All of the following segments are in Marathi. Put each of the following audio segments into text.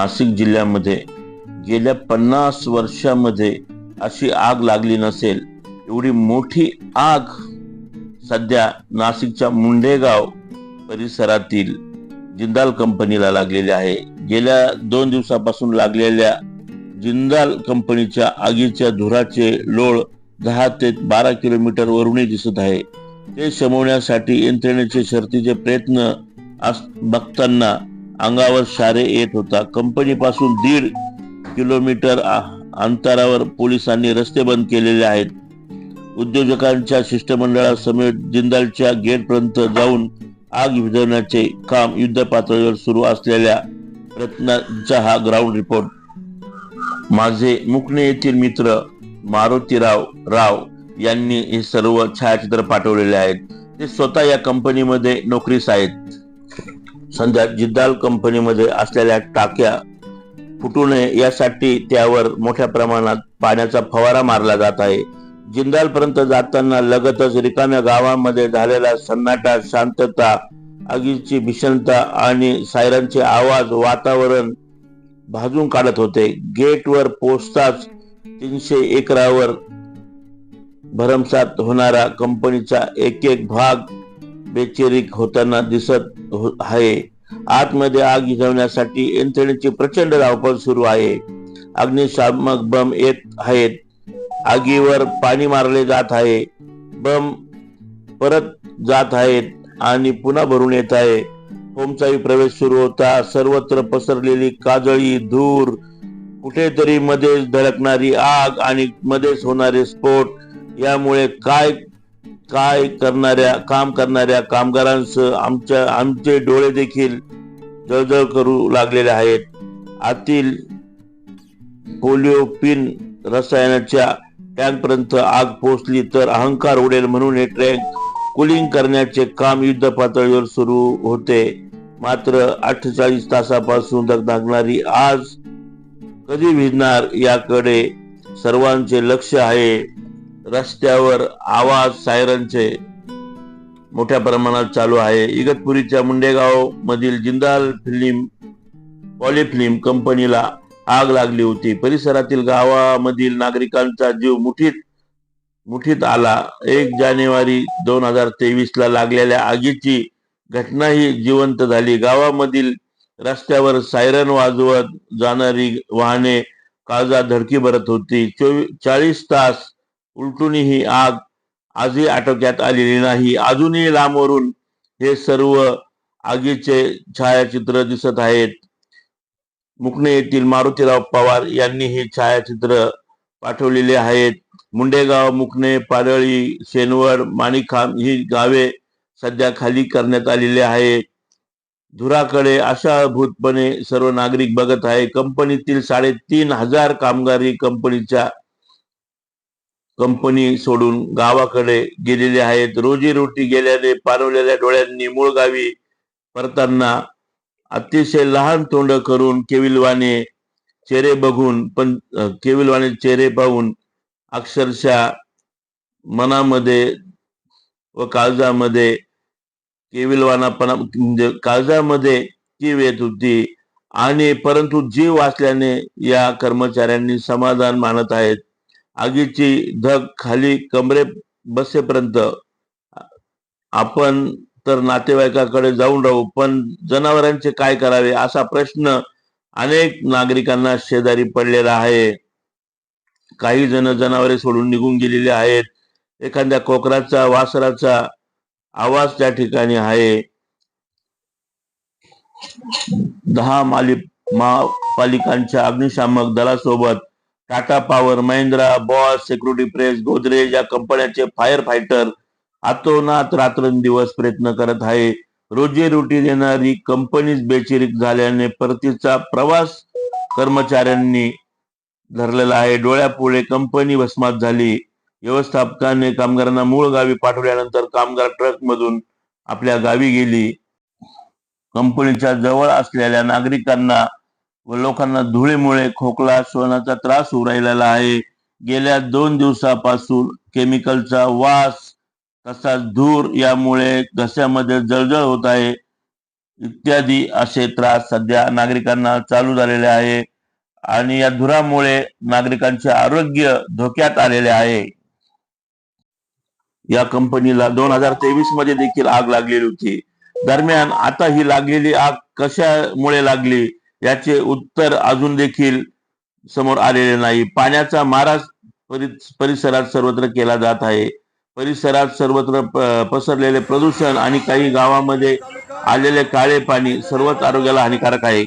नाशिक जिल्ह्यामध्ये गेल्या पन्नास वर्षामध्ये अशी आग लागली नसेल एवढी मोठी आग सध्या नाशिकच्या मुंडेगाव परिसरातील जिंदाल कंपनीला लागलेली आहे. गेल्या दोन दिवसापासून लागलेल्या जिंदाल कंपनीच्या आगीच्या धुराचे लोळ दहा ते बारा किलोमीटर वरूनही दिसत आहे. ते शमवण्यासाठी यंत्रणेचे शर्तीचे प्रयत्न बघताना अंगावर शारे येत होता. कंपनीपासून दीड किलोमीटर आ- अंतरावर पोलिसांनी रस्ते बंद केलेले आहेत. उद्योजकांच्या शिष्टमंडळासमेत जिंदालच्या गेटपर्यंत जाऊन आग विझवण्याचे काम युद्ध पातळीवर सुरू असलेल्या रत्नांचा हा ग्राउंड रिपोर्ट माझे मुकणे येथील मित्र मारुतीराव राव यांनी हे सर्व छायाचित्र पाठवलेले आहेत. ते स्वतः या कंपनीमध्ये नोकरीस आहेत. सध्या जिद्दाल कंपनीमध्ये असलेल्या टाक्या फुटू नये यासाठी त्यावर मोठ्या प्रमाणात पाण्याचा फवारा मारला जात आहे. जिंदालपर्यंत जाताना लगतच रिकाम्या गावामध्ये झालेला सन्नाटा शांतता आगीची भीषणता आणि सायरनचे आवाज वातावरण भाजून काढत होते. गेटवर पोचताच तीनशे एकरावर भरमसात होणारा कंपनीचा एक एक भाग बेचेरीक होताना दिसत हो- आहे. आतमध्ये आग विझवण्यासाठी यंत्रणेची प्रचंड धावपळ सुरू आहे. अग्निशामक बम येत आहेत. आगीवर पाणी मारले जात आहे. बम परत जात आहेत आणि पुन्हा भरून येत आहे. होमचाही प्रवेश सुरू होता. सर्वत्र पसरलेली काजळी धूर कुठेतरी मध्येच धडकणारी आग आणि मध्येच होणारे स्फोट. यामुळे काय काय करणाऱ्या काम करणाऱ्या कामगारांसह आमच्या आमचे डोळे देखील जळजळ करू लागलेले आहेत. आतील पोलिओपिन रसायनाच्या टँकपर्यंत आग पोचली तर अहंकार उडेल म्हणून हे टँक कुलिंग करण्याचे काम युद्ध पातळीवर सुरू होते. मात्र अठ्ठेचाळीस तासापासून दगदगणारी आज कधी भिजणार याकडे सर्वांचे लक्ष आहे. रस्त्यावर आवाज सायरनचे मोठ्या प्रमाणात चालू आहे. इगतपुरीच्या मुंडेगाव मधील जिंदाल फिल्म पॉलिफिल्म कंपनीला आग लागली होती. परिसरातील गावामधील नागरिकांचा जीव मुठीत मुठीत आला. एक जानेवारी दोन हजार तेवीस ला लागलेल्या आगीची घटना ही जिवंत झाली. गावामधील रस्त्यावर सायरन वाजवत जाणारी वाहने काळजा धडकी भरत होती. चोवीस चाळीस तास उलटूनही ही आग आजही आटोक्यात आलेली नाही. अजूनही लांबवरून हे सर्व आगीचे छायाचित्र दिसत आहेत. मुकणे येथील मारुतीराव पवार यांनी हे छायाचित्र पाठवलेले आहेत. मुंडेगाव मुकणे पारळी शेनवड माणिकखांब ही गावे सध्या खाली करण्यात आलेली आहे धुराकडे आशाभूतपणे सर्व नागरिक बघत आहे. कंपनीतील साडेतीन हजार कामगारी कंपनीच्या कंपनी सोडून गावाकडे गेलेले आहेत. रोजी रोटी गेल्याने पारवलेल्या डोळ्यांनी मूळ गावी परताना अतिशय लहान तोंड करून केविलवाने चेहरे बघून पण केविलवाने चेहरे पाहून अक्षरशः मनामध्ये व काळजामध्ये केविलवानापणा म्हणजे काळजामध्ये कीव येत होती आणि परंतु जीव वाचल्याने या कर्मचाऱ्यांनी समाधान मानत आहेत. आगीची धग खाली कमरे बसेपर्यंत आपण तर नातेवाईकाकडे जाऊन राहू पण जनावरांचे काय करावे असा प्रश्न अनेक नागरिकांना शेजारी पडलेला आहे. काही जण जनावरे सोडून निघून गेलेले आहेत. एखाद्या कोकराचा वासराचा आवाज त्या ठिकाणी आहे. दहा माली महापालिकांच्या अग्निशामक दलासोबत Tata Power Mahindra Bosch security press Godrej या कंपन्यांचे फायर फायटर आतोनात रात्रंदिवस प्रयत्न करत आहे. रोजी रोटी देणारी कंपनीच बेचिरीक झाल्याने परतीचा प्रवास कर्मचाऱ्यांनी धरलेला आहे. डोळ्यापुढे कंपनी भस्मात झाली. व्यवस्थापकाने कामगारांना मूळ गावी पाठवल्यानंतर कामगार ट्रक मधून आपल्या गावी गेली. कंपनीच्या जवळ असलेल्या नागरिकांना व लोकांना धुळेमुळे खोकला श्वसनाचा त्रास होऊ राहिलेला आहे. गेल्या दोन दिवसापासून केमिकलचा वास तसाच धूर यामुळे घस्यामध्ये जळजळ होत आहे. इत्यादी असे त्रास सध्या नागरिकांना चालू झालेले आहे. आणि या धुरामुळे नागरिकांचे आरोग्य धोक्यात आलेले आहे. या कंपनीला दोन हजार तेवीसमध्ये देखील आग लागलेली होती. दरम्यान आता ही लागलेली आग कशामुळे लागली? याचे उत्तर अजून देखील समोर आलेले नाही. पाण्याचा मारा परिसरात सर्वत्र केला जात आहे. परिसरात सर्वत्र पसरलेले प्रदूषण आणि काही गावामध्ये आलेले काळे पाणी सर्वच आरोग्याला हानिकारक आहे.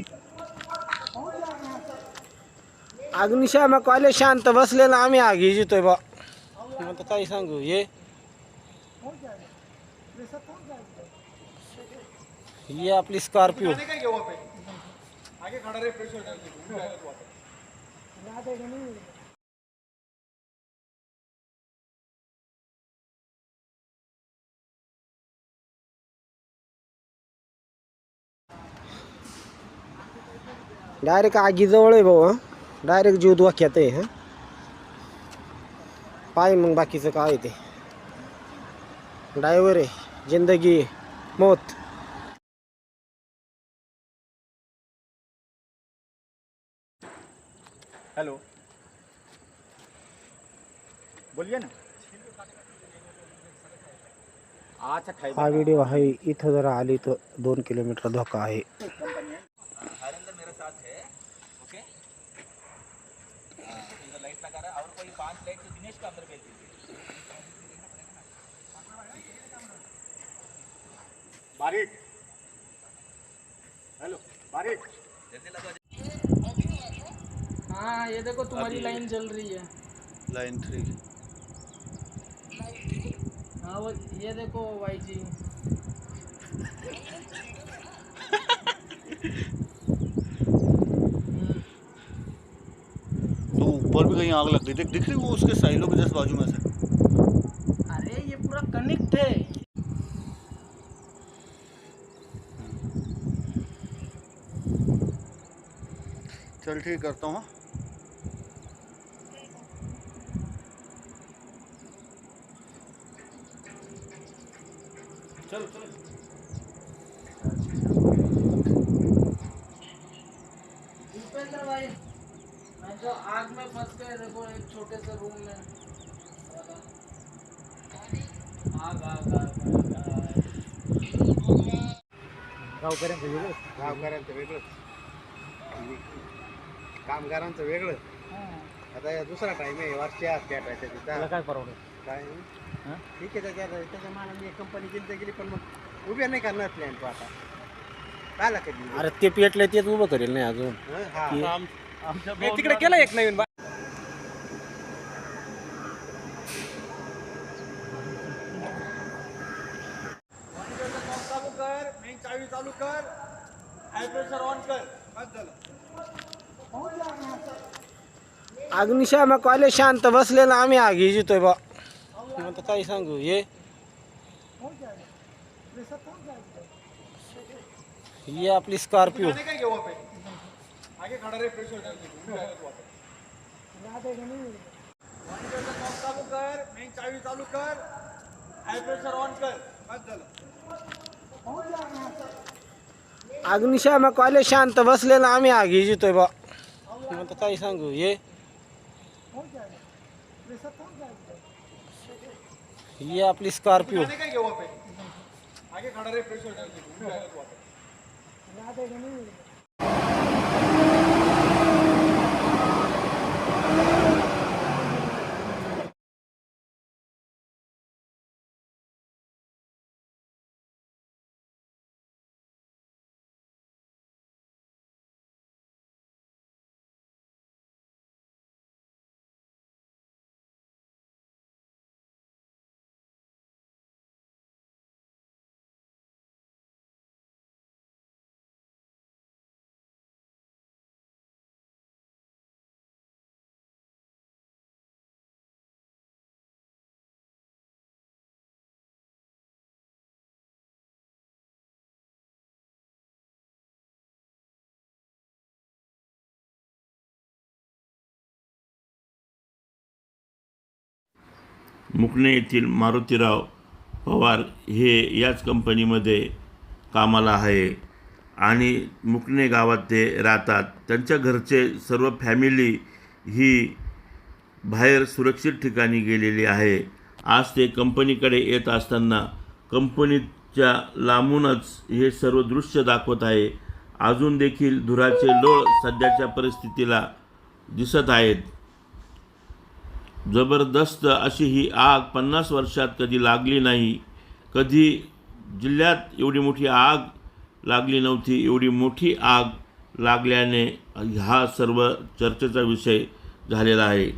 अग्निशामक वाले शांत बसलेला आम्ही आगी जितोय बा. आता काय सांगू ये. ही आपली स्कॉर्पिओ. डायरेक्ट आगीजवळ आहे भाऊ डायरेक्ट जीव धोक्यात आहे हं. पाय मग बाकीचं काय आहे ते. ड्रायव्हर आहे. जिंदगी मौत. हेलो। बोलिए ना। अच्छा हा व्हिडिओ आहे इथं जर आली तर दोन किलोमीटर धोका आहे. बारीक हेलो बारीक हाँ ये देखो तुम्हारी लाइन चल रही है। लाइन थ्री हाँ वो ये देखो वाई जी तो ऊपर भी कहीं आग लग गई। देख दिख रही वो उसके साइलों के जस्ट बाजू में से? अरे ये पूरा कनेक्ट है। चल ठीक करता हूँ। में फंस गए देखो एक छोटे से रूम में। आग आग आग। गावकऱ्यांचं वेगळं गावकऱ्यांचं वेगळं कामगारांचं वेगळं आता दुसरा टाइम आहे वरच्या पेटायच्या तिथं काय परवडत काय ठीक आहे त्याच्या त्याच्या मानाने कंपनी गेली तर गेली पण मग उभ्या नाही करणार प्लॅन तो आता काय कधी अरे ते पेटले तेच उभं करेल नाही अजून तिकडे केलं एक नवीन अग्निशामक वाले शांत बसलेला आम्ही आगी जितोय बा। आता काही सांगू ये। ही आपली स्कॉर्पिओ प्रेशर चालू कर मेन चावी चालू कर। हाय प्रेशर ऑन कर। बस झालं अग्निशामक वाले शांत बसलेला आम्ही आगी जितोय बा. आता काही सांगू ये. ही आपली स्कॉर्पिओ. आगे खड़ा रहे मुकणे येथील मारुतीराव पवार हे याच कंपनीमध्ये कामाला आहे. आणि मुकणे गावात ते राहतात. त्यांच्या घरचे सर्व फॅमिली ही बाहेर सुरक्षित ठिकाणी गेलेली आहे. आज ते कंपनीकडे येत असताना कंपनीच्या लांबूनच हे सर्व दृश्य दाखवत आहे. अजून देखील धुराचे लोळ सध्याच्या परिस्थितीला दिसत आहेत. जबरदस्त अशी ही आग पन्नास वर्षात कधी लागली नाही. कधी जिल्ह्यात एवढी मोठी आग लागली नव्हती एवढी मोठी आग लागल्याने हा सर्व चर्चेचा विषय झालेला आहे.